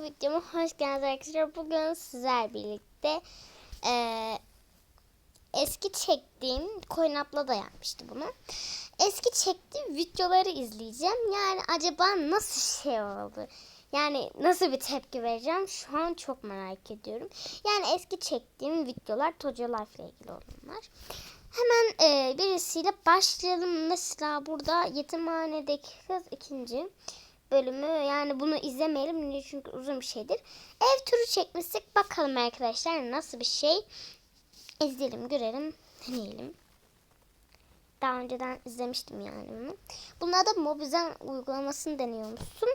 kanalıma videoma hoş geldiniz arkadaşlar. Bugün sizler birlikte eee, eski çektiğim Coinup'la da yapmıştı bunu. Eski çektiğim videoları izleyeceğim. Yani acaba nasıl şey oldu? Yani nasıl bir tepki vereceğim? Şu an çok merak ediyorum. Yani eski çektiğim videolar Toca Life ile ilgili olanlar. Hemen eee, birisiyle başlayalım. Mesela burada yetimhanedeki kız ikinci bölümü yani bunu izlemeyelim çünkü uzun bir şeydir. Ev turu çekmiştik bakalım arkadaşlar nasıl bir şey. İzleyelim görelim deneyelim. Daha önceden izlemiştim yani bunu. Bunlar da Mobizen uygulamasını deniyormuşsun.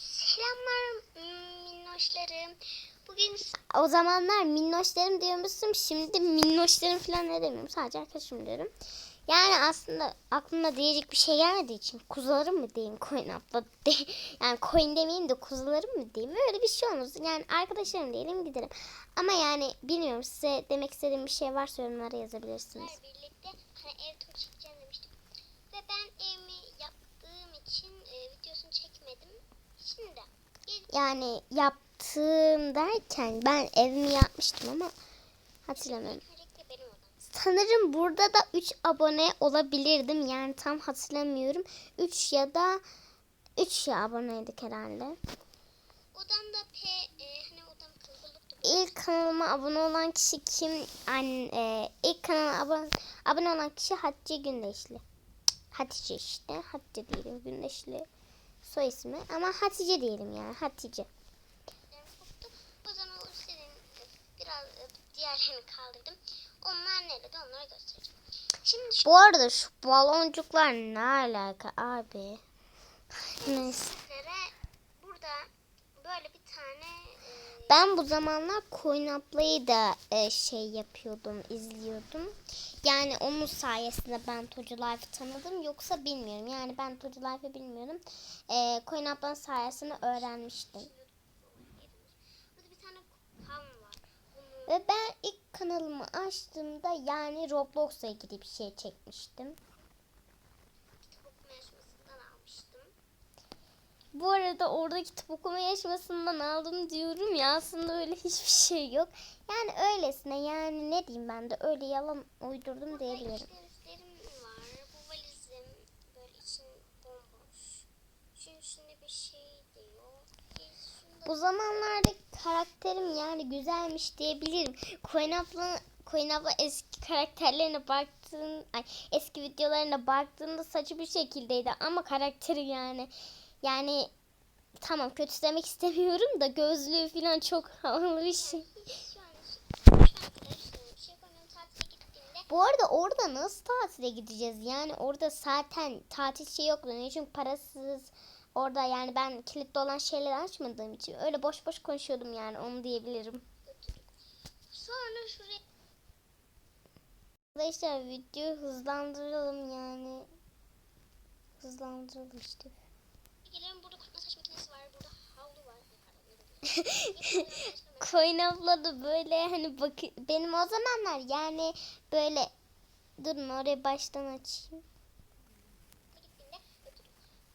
Selamlar minnoşlarım. Bugün O zamanlar minnoşlarım diyormuşsun. Şimdi minnoşlarım falan ne demiyorum. Sadece arkadaşım diyorum. Yani aslında aklıma diyecek bir şey gelmediği için kuzularım mı diyeyim coin upload de yani coin demeyeyim de kuzularım mı diyeyim öyle bir şey olmaz. Yani arkadaşlarım diyelim giderim. Ama yani bilmiyorum size demek istediğim bir şey varsa yorumlara yazabilirsiniz. birlikte hani ev turu çekeceğim demiştim. Ve ben evimi yaptığım için e, videosunu çekmedim. Şimdi Yani yaptığım derken ben evimi yapmıştım ama hatırlamıyorum. Sanırım burada da 3 abone olabilirdim. Yani tam hatırlamıyorum. 3 ya da 3 ya aboneydik herhalde. Odamda P e, hani odam kızılıktı. İlk kanalıma abone olan kişi kim? Anne, e, ilk kanala abone, abone olan kişi Hatice Gündeşli. Hatice işte. Hatice diyelim Gündeşli. Soy ismi. Ama Hatice diyelim yani. Hatice. Yani. O zaman o senin biraz e, diğerlerini kaldırdım. Onlar nerede onlara göstereceğim. Şimdi şu Bu arada şu baloncuklar ne alaka abi? Neyse. burada böyle bir tane e, Ben bu zamanlar Coinup'layı da e, şey yapıyordum, izliyordum. Yani onun sayesinde ben Toca Life'ı tanıdım. Yoksa bilmiyorum. Yani ben Toca Life'ı bilmiyorum. E, Coinup'ların sayesinde öğrenmiştim. Burada bir tane ham var. Bunu Ve ben ilk kanalımı açtığımda yani Roblox'la ilgili bir şey çekmiştim. Bu arada orada kitap okuma yarışmasından aldım diyorum ya aslında öyle hiçbir şey yok. Yani öylesine yani ne diyeyim ben de öyle yalan uydurdum Burada diyebilirim. işlevlerim var. Bu valizim böyle için bomboş. Şunun içinde bir şey diyor. Bu zamanlarda karakterim yani güzelmiş diyebilirim. Coin abla, Coin abla eski karakterlerine baktığın, ay, eski videolarına baktığında saçı bir şekildeydi ama karakteri yani yani tamam kötü demek istemiyorum da gözlüğü falan çok havalı bir şey. şey Bu arada orada nasıl tatile gideceğiz? Yani orada zaten tatil şey yok. Niye? Çünkü parasız orada yani ben kilitli olan şeyleri açmadığım için öyle boş boş konuşuyordum yani onu diyebilirim. Sonra şuraya Arkadaşlar videoyu hızlandıralım yani. Hızlandıralım işte. gelelim. Burada kurutma saç makinesi var. Burada havlu var. Coin abla da böyle hani bak benim o zamanlar yani böyle durun orayı baştan açayım.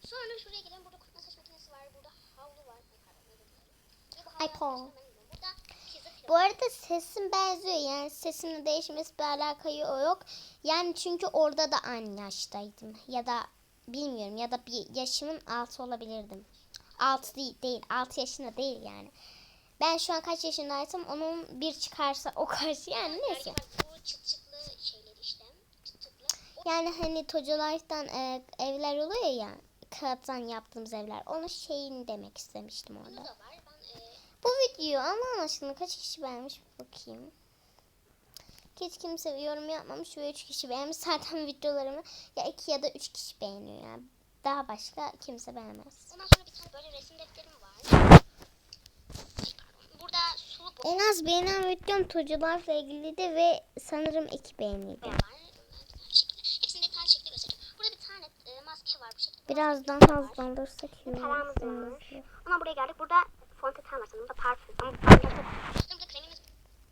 Sonra şuraya gelelim. Burada kurutma saç makinesi var. Burada havlu var. Ay, pardon, ne dedim? Ve bu arada sesim benziyor yani sesimin değişmesi bir alakayı yok. Yani çünkü orada da aynı yaştaydım ya da bilmiyorum ya da bir yaşımın altı olabilirdim. Altı değil, değil 6 yaşında değil yani. Ben şu an kaç yaşındaysam onun bir çıkarsa o karşı yani neyse. Yani hani Toca Life'dan e, evler oluyor ya kağıttan yaptığımız evler. Onun şeyini demek istemiştim orada. da var. Ben e, Bu videoyu Allah aşkına kaç kişi beğenmiş bakayım. Hiç kimse yorum yapmamış ve 3 kişi beğenmiş. Zaten videolarımı ya 2 ya da 3 kişi beğeniyor yani. Daha başka kimse beğenmez. ondan sonra bir tane böyle resim defterim var. Burada sulu boya En az beğenen videom Tocalar'la ilgiliydi ve sanırım 2 beğeniydi. var. Onlar detaylı şekilde. Hepsini detaylı şekilde göstereceğim. Burada bir tane e, maske var bu şekilde. Birazdan hızlandırsak iyi Tarağımız olur. var. Ondan buraya geldik. Burada fondöten var sanırım. Burada parfüm. Ama parfüm çok Burada kremimiz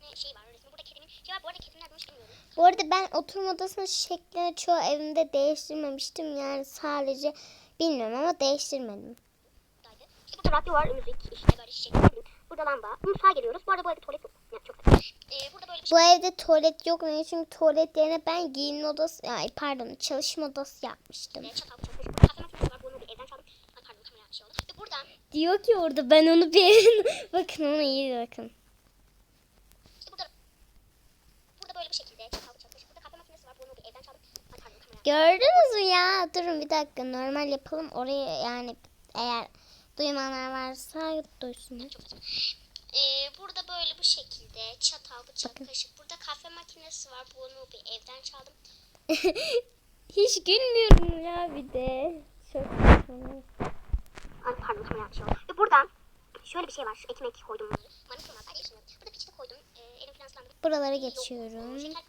ne şey var. Burada kedimin şey var. Bu arada kedim nerede bilmiyorum. Bu arada ben oturma odasının şeklini çoğu evimde değiştirmemiştim. Yani sadece bilmiyorum ama değiştirmedim. İşte burada radyo var. Müzik. işte böyle çiçekler. Burada lamba. Mutfağa geliyoruz. Bu arada bu evde tuvalet yok. Yani çok. Ee, burada böyle bir Bu evde tuvalet yok? Çünkü tuvalet yerine ben giyinme odası, ay pardon çalışma odası yapmıştım. şey. Çatal bıçak. Burada kahve makinesi var. Bunu bir evden çaldım. Ay pardon kamera şey oldu. Ve buradan Diyor ki orada ben onu bir bakın ona iyi bakın. işte burada burada böyle bir şekilde çatal bıçak. Burada kahve makinesi var. Bunu bir evden çaldım. Ay pardon kamera. Gördünüz mü ya? Durun bir dakika normal yapalım. Oraya yani eğer duymayanlar varsa duysunlar. Çok saçma. Ee, burada böyle bu şekilde çatal, bıçak, kaşık. Burada kahve makinesi var. Bunu bir evden çaldım. Hiç gülmüyorum ya bir de. Çok saçma. Ay pardon şey oldu. Ve buradan şöyle bir şey var. Ekmek koydum. Manita var. Yaşamıyorum. Burada peçete koydum. Ee, elim falan ıslandı. Buralara geçiyorum. Şeker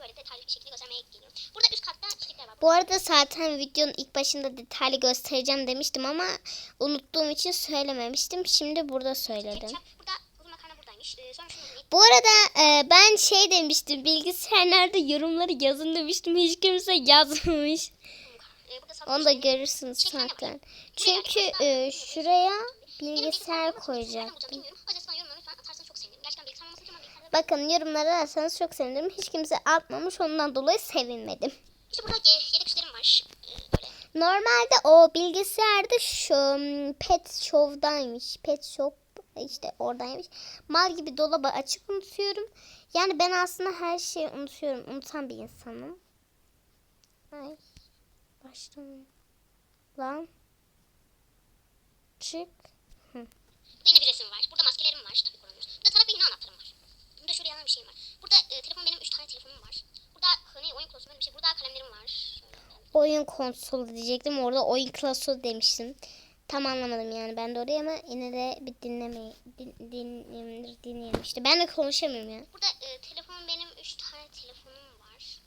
böyle detaylı bir şekilde göstermeye geliyorum. Burada üst katta çiçekler var. Bu arada zaten videonun ilk başında detaylı göstereceğim demiştim ama unuttuğum için söylememiştim. Şimdi burada söyledim. Burada sonra. Bu arada e, ben şey demiştim bilgisayar nerede yorumları yazın demiştim. Hiç kimse yazmamış. Onu da görürsünüz zaten. Çünkü e, şuraya bilgisayar koyacaktım. Bakın yorumlara ararsanız çok sevinirim. Hiç kimse atmamış ondan dolayı sevinmedim. İşte burada ye- yedek sütlerim var. Böyle. Normalde o bilgisayarda şu hmm, Pet Shop'daymış. Pet Shop işte oradaymış. Mal gibi dolabı açık unutuyorum. Yani ben aslında her şeyi unutuyorum. Unutan bir insanım. Ay. Başlamıyor. Lan. Çık. Yine bir resim var. Burada maskelerim var. Tabii koronavírus. Burada tarak ve yine anahtarım var. Burada şöyle yanan bir şeyim var. Burada e, telefon benim 3 tane telefonum var. Burada hani oyun böyle bir şey. Burada kalemlerim var. Oyun konsolu diyecektim. Orada oyun klasörü demiştim. Tam anlamadım yani ben de oraya ama yine de bir dinleme din, din, dinleyelim işte. Ben de konuşamıyorum ya. Burada e, telefon benim 3 tane telefonum var.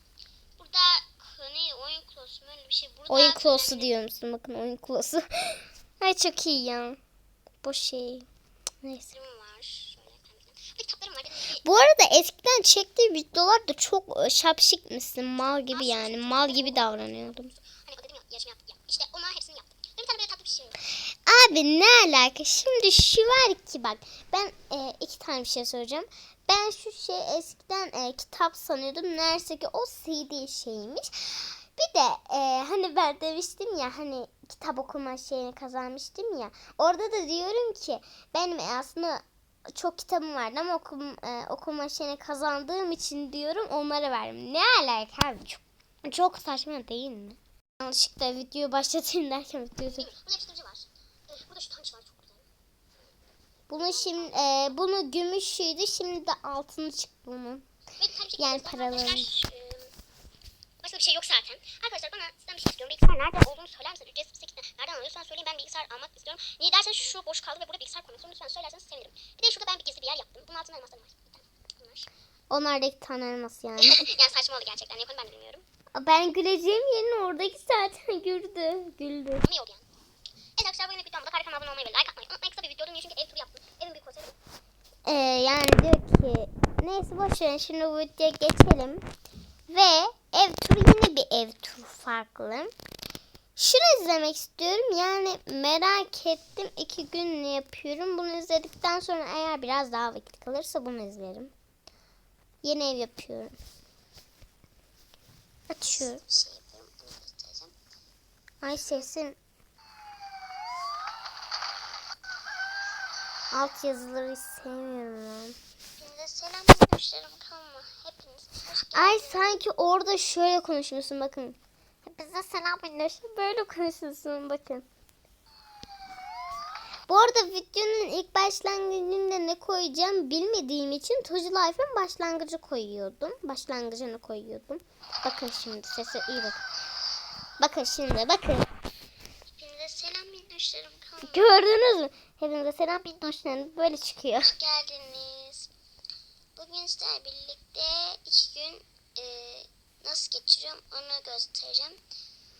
Burada hani oyun kolosu böyle bir şey. Burada Oyun klosu diyor musun? Bakın oyun klosu. Ay çok iyi ya. Boş şey. Neyse. Bu arada eskiden çektiği videolar da çok e, şapşik misin? Mal gibi yani. Mal gibi davranıyordum. hani şey. Abi ne alaka? Şimdi şu var ki bak. Ben e, iki tane bir şey söyleyeceğim. Ben şu şey eskiden e, kitap sanıyordum. Neyse ki o CD şeymiş. Bir de e, hani ben demiştim ya hani kitap okuma şeyini kazanmıştım ya. Orada da diyorum ki benim aslında çok kitabım vardı ama okum, e, okuma şeyini kazandığım için diyorum onlara verdim. Ne alaka abi? Çok, çok saçma değil mi? Yanlışlıkla videoyu başlatayım derken videoyu? Burada yapıştırıcı var. Burada şu tanış var çok güzel. Bunu şimdi e, bunu gümüşüydü şimdi de altını çıktı bunun. Yani paraları. Başka bir şey yok zaten. Arkadaşlar bana sizden bir şey istiyorum. Bilgisayar nerede olduğunu söyler misiniz? Ücretsiz bir şekilde nereden alıyorsan söyleyin. Ben bilgisayar almak istiyorum. Niye derseniz şu boş kaldı ve burada bilgisayar istiyorum. Lütfen söylerseniz sevinirim. Bir de şurada ben bir gizli bir yer yaptım. Bunun altında elmaslarım var. Bunlar. Onlar da iki tane elmas yani. yani saçma oldu gerçekten. Ne ben de bilmiyorum. ben güleceğim yerine oradaki zaten güldü. Güldü. Ama iyi oldu yani. Evet arkadaşlar bu yine videomda harika abone olmayı ve like atmayı unutmayın. Kısa bir video oldu. Niye? Çünkü ev turu yaptım. Evin büyük olsaydı. Ee, yani diyor ki neyse boş verin şimdi bu videoya geçelim. Ve ev turu yine bir ev turu farklı. Şunu izlemek istiyorum. Yani merak ettim. iki gün yapıyorum. Bunu izledikten sonra eğer biraz daha vakit kalırsa bunu izlerim. Yeni ev yapıyorum. Açıyorum. Ay sesin. Alt yazıları sevmiyorum ben. Selam. Görüşlerim kalma. Ay sanki orada şöyle konuşuyorsun bakın. Bize selam minnoşum böyle konuşuyorsun bakın. Bu arada videonun ilk başlangıcında ne koyacağım bilmediğim için Toji Life'ın başlangıcı koyuyordum. Başlangıcını koyuyordum. Bakın şimdi sesi iyi bakın. Bakın şimdi bakın. Hepinize selam minnoşlarım. Gördünüz mü? Hepinize selam minnoşlarım böyle çıkıyor. Hoş geldiniz. Bugün sizlerle birlikte iki gün e, nasıl geçiriyorum onu göstereceğim.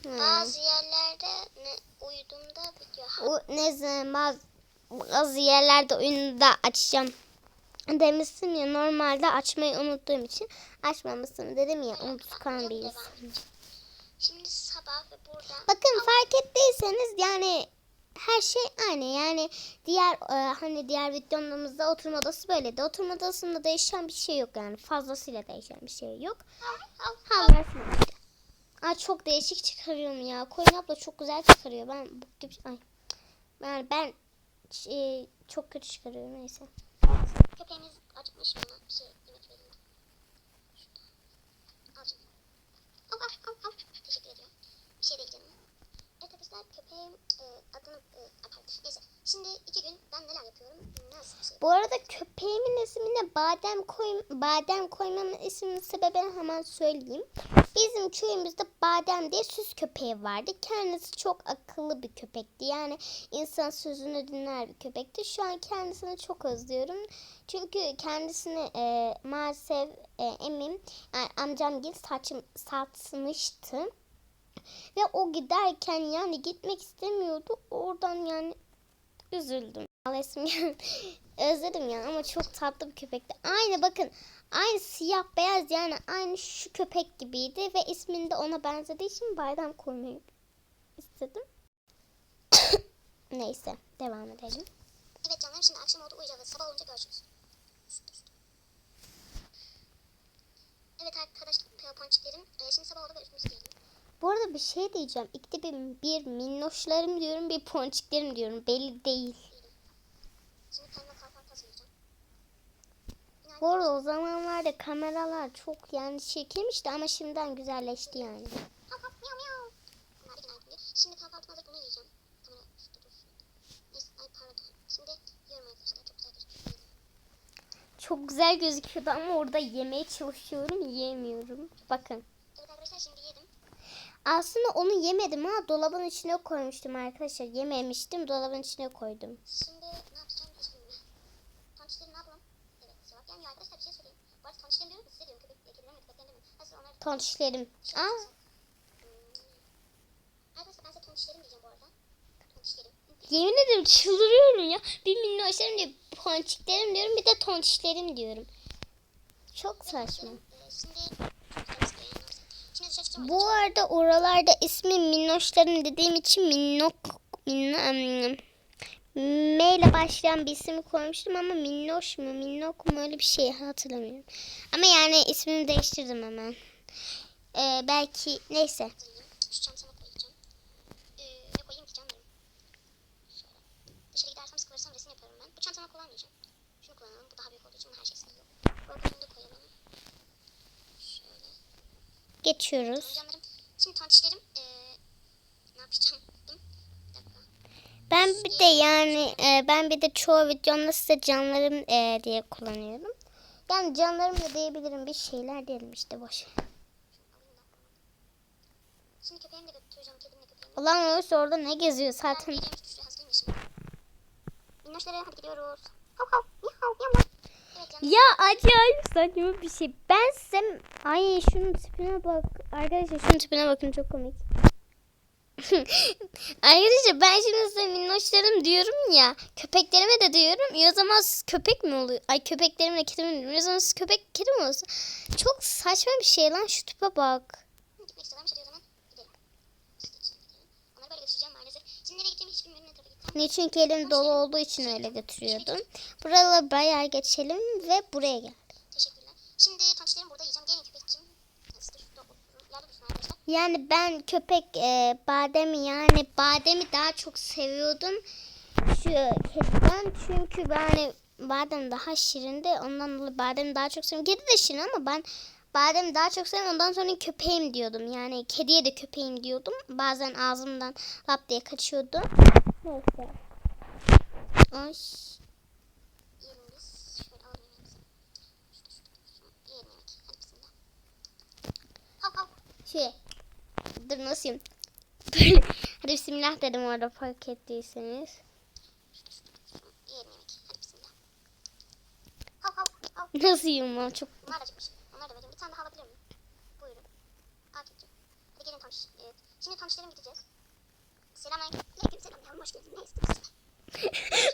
Hmm. Bazı yerlerde ne, uyuduğumda video O ne zaman bazı, bazı yerlerde oyunu da açacağım demiştim ya normalde açmayı unuttuğum için açmamıştım dedim ya unutkan bir Devam insan. Şimdi sabah ve burada Bakın fark ettiyseniz yani her şey aynı. Yani diğer e, hani diğer videomuzda oturma odası böyleydi. Oturma odasında değişen bir şey yok yani. Fazlasıyla değişen bir şey yok. İşte. Ay çok değişik çıkarıyorum ya. Koyun abla çok güzel çıkarıyor. Ben bu gibi ay. Ben ben e, çok kötü çıkarıyorum neyse. Köpeğimiz acıkmış mı ona bir şey al al al. Teşekkür ediyorum. Bir şey değil canım. Arkadaşlar köpeğim e, adını e, pardon. Neyse. Şimdi iki gün ben neler yapıyorum? Nasıl bir şey? Bu arada köpeğimin ismine badem koy badem koymamın isminin sebebini hemen söyleyeyim. Bizim köyümüzde badem diye süs köpeği vardı. Kendisi çok akıllı bir köpekti. Yani insan sözünü dinler bir köpekti. Şu an kendisini çok özlüyorum. Çünkü kendisini e, maalesef e, emmim yani amcam git saçım satmıştı. Ve o giderken yani gitmek istemiyordu. Oradan yani üzüldüm. Ağlayasım geldi. Özledim ya ama çok tatlı bir köpekti. Aynı bakın. Aynı siyah beyaz yani aynı şu köpek gibiydi ve ismini de ona benzediği için bayram koymayı istedim. Neyse devam edelim. Evet canlarım şimdi akşam oldu uyuyacağız. Sabah olunca görüşürüz. Evet arkadaşlar ponçiklerim. E, şimdi sabah oldu ve üstümüzü giyelim. Bu arada bir şey diyeceğim. İkide bir, bir minnoşlarım diyorum bir ponçiklerim diyorum. Belli değil. Bu arada o zamanlarda kameralar çok yani çirkinmişti ama şimdiden güzelleşti yani. Şimdi. Çok güzel. Çok güzel gözüküyordu ama orada yemeye çalışıyorum yiyemiyorum. Bakın. Evet arkadaşlar şimdi yedim. Aslında onu yemedim ha dolabın içine koymuştum arkadaşlar. Yememiştim dolabın içine koydum. Şimdi ne yapacağım hiç bilmiyorum. Tonçları ne yapalım? Evet cevap gelmiyor arkadaşlar bir şey sorayım. Bu arada tonçlarım diyorum da size diyorum. Köpek, kedilerim ve köpeklerim demiyorum. Nasıl onlar da Tonçlerim. şey Aa, yapacağım. Hmm. Arkadaşlar ben size tonçlarım diyeceğim bu arada. Tonçlarım. yemin ederim çıldırıyorum ya. Bir minnoşlarım diyor, ponçiklerim diyorum bir de tonçlerim diyorum. Çok saçma. Ee, şimdi çok güzel bir şey Şimdi dışarı çıkacağım. Bu arada oralarda ismi minnoşlarım dediğim için minnok minno, M ile başlayan bir isim koymuştum ama minnoş mu minnok mu öyle bir şey hatırlamıyorum. Ama yani ismini değiştirdim hemen. Ee, belki neyse. hazırlayayım. Şu çantama koyacağım. Ee, ne koyayım ki canlarım? Şöyle. Dışarı gidersem sıkılırsam resim yaparım ben. Bu çantama kullanmayacağım. Şunu kullanalım. Bu daha büyük olduğu için bunun her şey sığıyor. Bu öbürünü de koyalım. Şöyle. Geçiyoruz. Şimdi tontişlerim. Ne yapacağım? Ben bir de yani e, ben bir de çoğu videomda size canlarım e, diye kullanıyorum. Yani canlarım da diyebilirim bir şeyler diyelim işte boş. Şimdi köpeğimi de götüreceğim. Köpeğimi. Ulan oysa orada ne geziyor zaten. Minnoşları hadi gidiyoruz. Hav hav. Miyav miyav. Evet canlarım. Ya acayip saçma bir şey. Ben size... Ay şunun tipine bak. Arkadaşlar şunun tipine bakın çok komik. Arkadaşlar ben şimdi size minnoşlarım diyorum ya. Köpeklerime de diyorum. Ya o zaman köpek mi oluyor? Ay köpeklerimle kedimi diyorum. Ya o zaman köpek kedi mi olsun? Çok saçma bir şey lan şu tipe bak. Gitmek istiyorlarmış hadi o zaman gidelim. İşte içine gidelim. Onları böyle götüreceğim maalesef. Şimdi nereye gideceğimi hiç Ne çünkü elim dolu olduğu için öyle götürüyordum. Buraları bayağı geçelim ve buraya gel. Teşekkürler. Şimdi burada yiyeceğim. Gelin. Yani ben köpek e, bademi yani bademi daha çok seviyordum şu kediden çünkü yani badem daha şirindi ondan dolayı bademi daha çok seviyorum. Kedi de şirin ama ben bademi daha çok seviyorum ondan sonra köpeğim diyordum yani kediye de köpeğim diyordum bazen ağzımdan lap diye kaçıyordu. Neyse. Ay. Şey. Dur nasıl yiyeyim? Böyle. Hadi bismillah dedim orada fark ettiyseniz. Nasıl yiyeyim çok Bunlar da acıkmış. Onları da vereyim. Bir tane daha alabilir miyim? Buyurun. Akif'cim. Hadi gelin tanış. Evet. Şimdi tanışlarım gideceğiz. Selamünaleyküm. Aleyküm selam. Yavrum hoş geldin. Ne istiyorsun?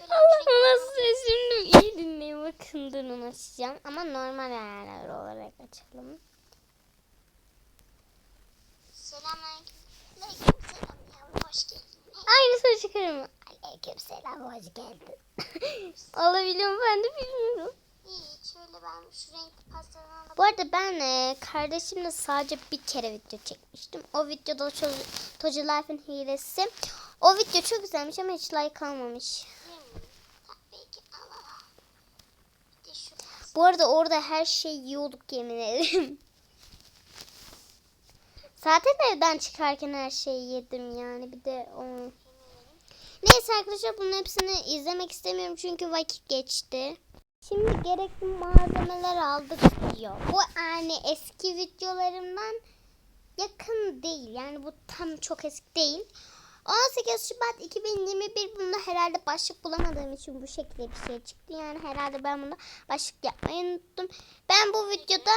Allah'ım nasıl şimdi iyi dinleyin bakın durun açacağım ama normal ayarlar olarak açalım. Selamünaleyküm. Aleyküm selam. Yavrum hoş geldin. Aynısını çıkarım. Ay, Aleyküm selam hoş geldin. Olabiliyor ben de bilmiyorum. İyi şöyle ben şu renkli Bu arada ben e, kardeşimle sadece bir kere video çekmiştim. O videoda Tocu Tocu Life'ın hilesi. O video çok güzelmiş ama hiç like almamış. Bu arada orada her şey yiyorduk yemin ederim. Zaten evden çıkarken her şeyi yedim yani bir de o. Neyse arkadaşlar bunun hepsini izlemek istemiyorum çünkü vakit geçti. Şimdi gerekli malzemeler aldık diyor. Bu yani eski videolarımdan yakın değil. Yani bu tam çok eski değil. 18 Şubat 2021 bunda herhalde başlık bulamadığım için bu şekilde bir şey çıktı. Yani herhalde ben bunda başlık yapmayı unuttum. Ben bu videoda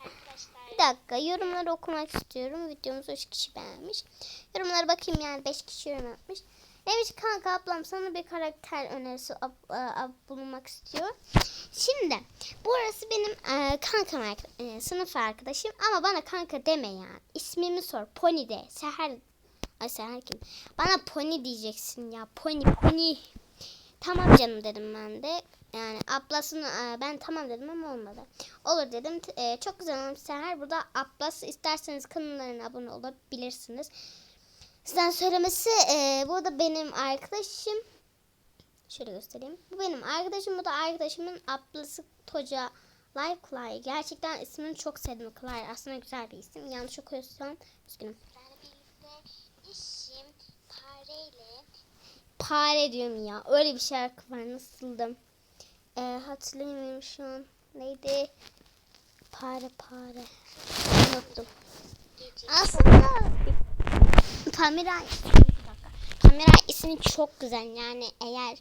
arkadaşlar. bir dakika yorumları okumak istiyorum. Videomuzu 3 kişi beğenmiş. Yorumlara bakayım yani 5 kişi yorum yapmış. Demiş kanka ablam sana bir karakter önerisi ab- e, ab- bulunmak istiyor. Şimdi burası benim e, kankam e, sınıf arkadaşım ama bana kanka deme ya. İsmimi sor. Pony de. Seher. Ay Seher kim? Bana Pony diyeceksin ya. Pony Pony. Tamam canım dedim ben de. Yani ablasını e, ben tamam dedim ama olmadı. Olur dedim. E, çok güzel olmuş Seher. Burada ablası isterseniz kanallarına abone olabilirsiniz. Sizden söylemesi e, bu da benim arkadaşım. Şöyle göstereyim. Bu benim arkadaşım. Bu da arkadaşımın ablası Toca Like Clay. Gerçekten ismini çok sevdim. Clay aslında güzel bir isim. Yanlış okuyorsam üzgünüm. İşim pareyle Pare diyorum ya. Öyle bir şarkı var. Nasıldı? E, hatırlayamıyorum şu an. Neydi? Pare pare. Unuttum. Aslında Dakika. Pamira ismi çok güzel yani eğer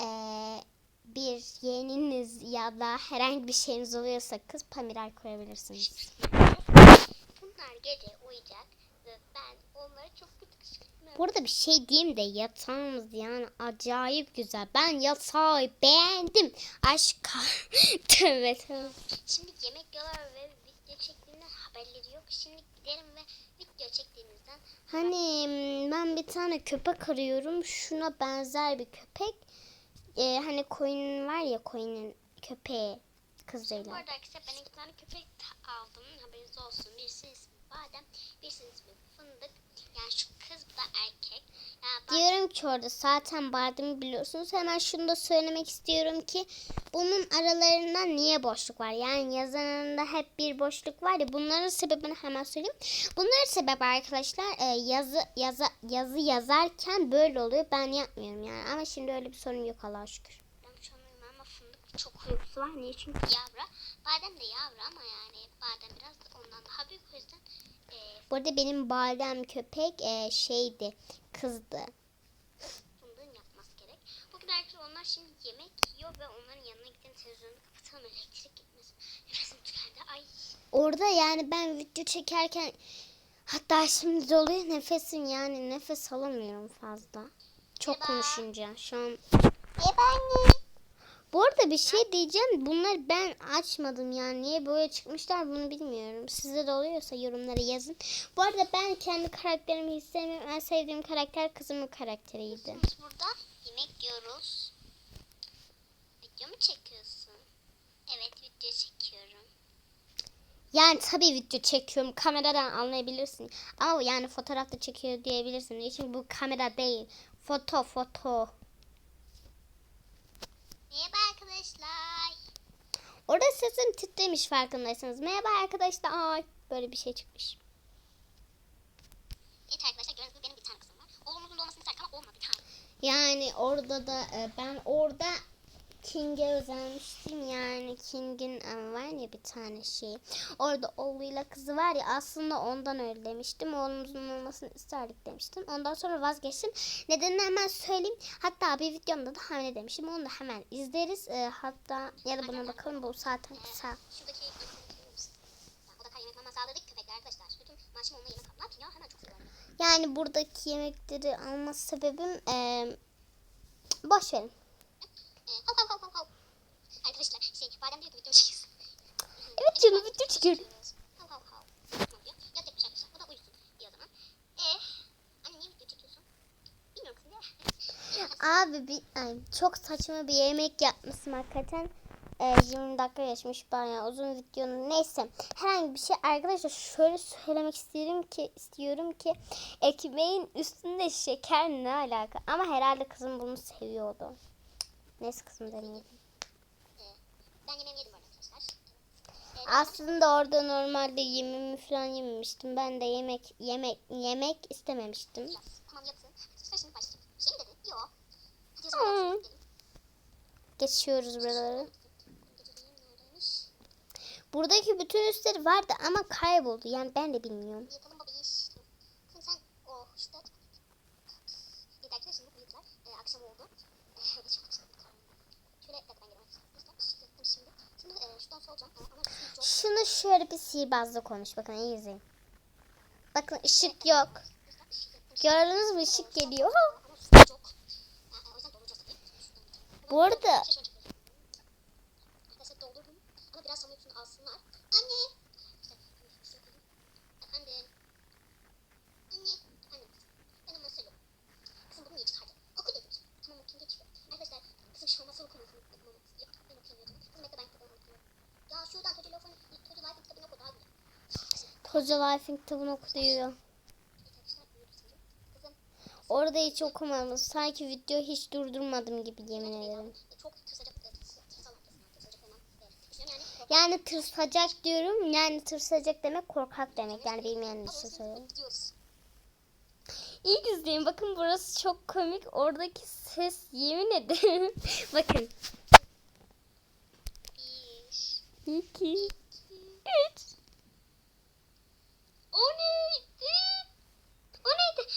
eee, bir yeğeniniz ya da herhangi bir şeyiniz oluyorsa kız Pamira koyabilirsiniz. Bunlar gece uyuyacak ve ben onları çok kötü kışkırtmıyorum. Burada bir şey diyeyim de yatağımız yani acayip güzel. Ben yatağı beğendim. Aşk tövbe tövbe. Şimdi yemek yiyorlar ve video çektiğinden haberleri yok. Şimdi gidelim ve video çektiğimizden Hani mm, ben bir tane köpek arıyorum. Şuna benzer bir köpek. Ee, hani koyun var ya koyunun köpeği Bu kızıyla. arada arkadaşlar ben iki tane köpek aldım. Haberiniz olsun. Birisinin ismi Badem, birisinin ismi Fındık. Yani şu kız da erkek. Yani Diyorum ki orada zaten bademi biliyorsunuz. Hemen şunu da söylemek istiyorum ki bunun aralarında niye boşluk var? Yani yazarında hep bir boşluk var ya bunların sebebini hemen söyleyeyim. Bunların sebebi arkadaşlar e, yazı yazı yazı yazarken böyle oluyor. Ben yapmıyorum yani. Ama şimdi öyle bir sorun yok Allah'a şükür. Ben uyumam ama Fındık çok uykusu var. Niye? Çünkü yavru. Badem de yavru ama yani Badem biraz da ondan daha büyük. O yüzden Bu arada benim badem köpek e, şeydi kızdı. Fındık'ın yapması gerek. Bugün arkadaşlar onlar şimdi yemek yiyor ve onların yanına gidelim televizyonu kapatalım elektrik gitmesin. Resim tükendi. Ay Orada yani ben video çekerken hatta şimdi de oluyor nefesim yani nefes alamıyorum fazla. Çok Eba. konuşunca şu an. Eba anne. Bu arada bir şey diyeceğim. Bunları ben açmadım yani. Niye böyle çıkmışlar bunu bilmiyorum. Size de oluyorsa yorumlara yazın. Bu arada ben kendi karakterimi hiç sevmiyorum. En sevdiğim karakter kızımın karakteriydi. Biz burada yemek yiyoruz. Video mu çekiyorsun? Evet video çekiyorum. Yani tabii video çekiyorum. Kameradan anlayabilirsin. Ama yani fotoğrafta çekiyor diyebilirsin. Çünkü bu kamera değil. Foto foto. Merhaba arkadaşlar. Orada sesim titremiş farkındaysanız. Merhaba arkadaşlar. Ay böyle bir şey çıkmış. Evet arkadaşlar gördüğünüz gibi benim bir tane kızım var. Oğlumuzun da olmasını isterdik ama olmadı. Yani orada da e, ben orada King'e özenmiştim yani King'in e, var ya bir tane şey. Orada oğluyla kızı var ya aslında ondan öyle demiştim. Oğlumuzun olmasını isterdik demiştim. Ondan sonra vazgeçtim. Nedenini hemen söyleyeyim. Hatta bir videomda da hamile demiştim. Onu da hemen izleriz. E, hatta ya da buna bakalım bu zaten kısa. Şuradaki. Yani buradaki yemekleri alma sebebim e, boş verin. Ee, hav hav hav hav hav. Arkadaşlar şey badem diyor ki video çekiyorsun. Niye video çekiyorsun? Abi bir ay, çok saçma bir yemek yapmışsın hakikaten. Ee, 20 dakika geçmiş bayağı uzun videonun neyse herhangi bir şey arkadaşlar şöyle söylemek istiyorum ki istiyorum ki ekmeğin üstünde şeker ne alaka ama herhalde kızım bunu seviyordu. Neyse kızım demeyelim. Ee, ben yemeğimi yedim bu arada arkadaşlar. Ee, Aslında orada normalde yemimi falan yememiştim. Ben de yemek yemek yemek istememiştim. Gidelim. Geçiyoruz buraları. Buradaki bütün üstleri vardı ama kayboldu. Yani ben de bilmiyorum. Bir yapalım baba iş. Kızım sen o işte. Evet arkadaşlar bu büyükler. Ee, akşam oldu. Ee, ve çok çok karanlık. Şöyle bir dakika ben gelmek istiyorum. Bir şey şimdi. Şimdi e, şuradan solacağım. Ee, ama üstüm çok. Şunu şöyle bir sihirbazla konuş. Bakın iyi izleyin. Bakın ışık yok. Gördünüz mü ışık geliyor. Ha! Ama üstüm çok. Ee, o yüzden dolduracağız tabii. Bu arada Arkadaşlar doldurdum. Ama biraz sonra üstünü alsınlar. Anne. İşte, şunu koyayım. Efendim. Anne. Efendim. Benim masa yok. Kızım bunu niye çıkardın? Oku dedik. Tamam okuyayım geçiyor. Arkadaşlar kızım şu masa okumasını okumamı istiyor. Ben okuyamıyordum. Kızım bekle ben kitabını okuyorum. Ya şuradan Toca Laf'ın Toca Life'ın kitabını oku daha güzel. Koca Life'in kitabını okuyor. Orada hiç okumadım. Sanki video hiç durdurmadım gibi yemin ederim. yani. Tırsacak diyorum. Yani tırsacak demek korkak demek. Yani bilmeyen için söylüyorum. Gidiyoruz. İyi izleyin. Bakın burası çok komik. Oradaki ses yemin ederim. Bakın. Bir. 2 3 O neydi? O neydi?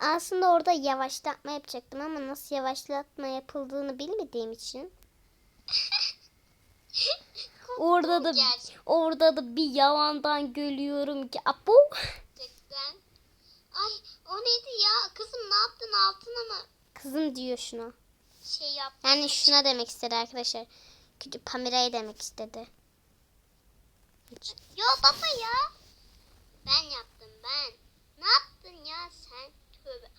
Aslında orada yavaşlatma yapacaktım ama nasıl yavaşlatma yapıldığını bilmediğim için. Orada da Gerçekten. orada da bir yalandan görüyorum ki apo. Ay o neydi ya? Kızım ne yaptın altına mı Kızım diyor şuna. şey yaptın? Yani şuna demek istedi arkadaşlar. Küçük Pamira'ya demek istedi. Yo baba ya. Ben yaptım ben. Ne yaptın ya sen? Tövbe.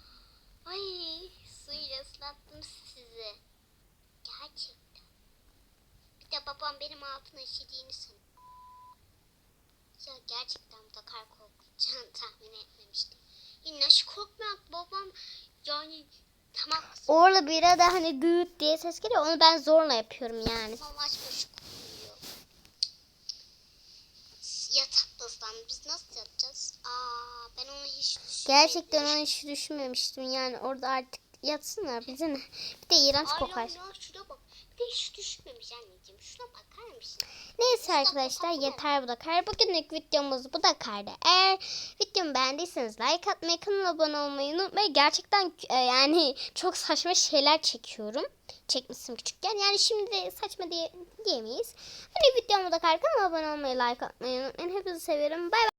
Ay suyla ıslattım sizi. Gerçekten. Bir de babam benim altına işediğini sanıyor. Ya gerçekten bu da kar korkacağını tahmin etmemiştim. Yine şu korkmak babam yani tamam. Orada bir arada hani gıt diye ses geliyor. Onu ben zorla yapıyorum yani. Babam açmış kokuyor. Yatakta ıslandı. Biz nasıl? Aa ben onu hiç. Gerçekten onu hiç düşünmemiştim yani. Orada artık yatsınlar bize ne. Bir de iğrenç Ay kokar. ya şuna bak. Bir de hiç düşünmemiş anneciğim. Şuna bakar mısın? Neyse arkadaşlar yeter bu da kar. Bugünlük videomuz bu da kardı. Eğer videomu beğendiyseniz like atmayı, kanala abone olmayı unutmayın. Gerçekten e, yani çok saçma şeyler çekiyorum. Çekmişsim küçükken. Yani şimdi de saçma diye, diyemeyiz. Hani videomu da kar, kanala abone olmayı, like atmayı unutmayın. Hepinizi seviyorum. Bay bay.